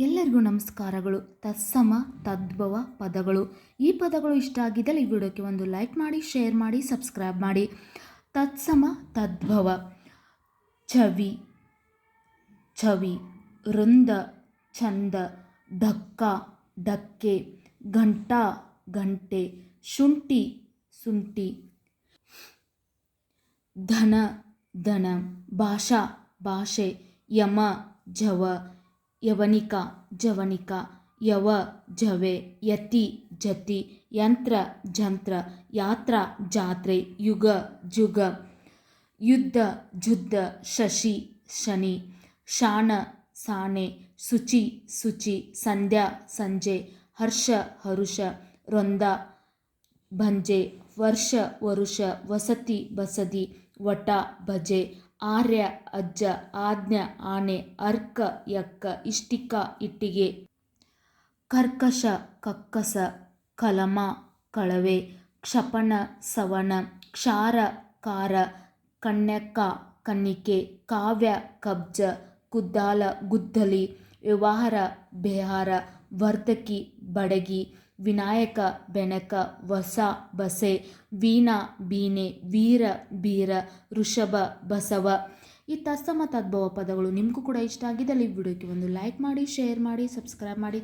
ಎಲ್ಲರಿಗೂ ನಮಸ್ಕಾರಗಳು. ತತ್ಸಮ, ತದ್ಭವ ಪದಗಳು. ಈ ಪದಗಳು ಇಷ್ಟ ಆಗಿದ್ದಲ್ಲಿ ಈ ವಿಡಿಯೋಕ್ಕೆ ಒಂದು ಲೈಕ್ ಮಾಡಿ, ಶೇರ್ ಮಾಡಿ, ಸಬ್ಸ್ಕ್ರೈಬ್ ಮಾಡಿ. ತತ್ಸಮ, ತದ್ಭವ. ಚವಿ ಚವಿ ವೃಂದ ಚಂದ ಧಕ್ಕ. ಧಕ್ಕೆ. ಘಂಟಾ. ಗಂಟೆ ಶುಂಠಿ. ಸುಂಟಿ ಧನ. ಧನ. ಭಾಷಾ. ಭಾಷೆ. ಯಮ. ಜವ. ಯವನಿಕ, ಜವನಿಕ, ಯವ, ಜವೆ, ಯತಿ, ಜತಿ, ಯಂತ್ರ, ಜಂತ್ರ, ಯಾತ್ರ, ಜಾತ್ರೆ, ಯುಗ, ಜುಗ, ಯುದ್ಧ, ಜುದ್ಧ, ಶಶಿ, ಶನಿ, ಶಾಣ, ಸಾಣೆ ಶುಚಿ ಶುಚಿ ಸಂಧ್ಯಾ, ಸಂಜೆ, ಹರ್ಷ, ಹರುಷ, ರೊಂದ, ಭಂಜೆ, ವರ್ಷ, ವರುಷ, ವಸತಿ, ಬಸದಿ ವಟ, ಭಜೆ, ಆರ್ಯ, ಅಜ್ಜ, ಆಜ್ಞ, ಆನೆ, ಅರ್ಕ, ಯಕ್ಕ, ಇಷ್ಟಿಕ, ಇಟ್ಟಿಗೆ, ಕರ್ಕಶ, ಕಕ್ಕಸ, ಕಲಮ, ಕಳವೆ, ಕ್ಷಪಣ, ಸವಣ, ಕ್ಷಾರ, ಕಾರ ಕಣ್ಯಕ್ಕ ಕನ್ನಿಕೆ, ಕಾವ್ಯ, ಕಬ್ಜ, ಕುದ್ದಾಲ, ಗುದ್ದಲಿ, ವ್ಯವಹಾರ, ಬೆಹಾರ, ವರ್ತಕಿ, ಬಡಗಿ ವಿನಾಯಕ, ಬೆನಕ, ವಸ, ಬಸೆ, ವೀಣಾ ಬೀನೆ ವೀರ, ಬೀರ, ಋಷಭ, ಬಸವ. ಈ ತತ್ಸಮ ತದ್ಭವ ಪದಗಳು ನಿಮಗೂ ಕೂಡ ಇಷ್ಟ ಆಗಿದ್ದಲ್ಲಿ ವಿಡಿಯೋಕ್ಕೆ ಒಂದು ಲೈಕ್ ಮಾಡಿ ಶೇರ್ ಮಾಡಿ ಸಬ್ಸ್ಕ್ರೈಬ್ ಮಾಡಿ.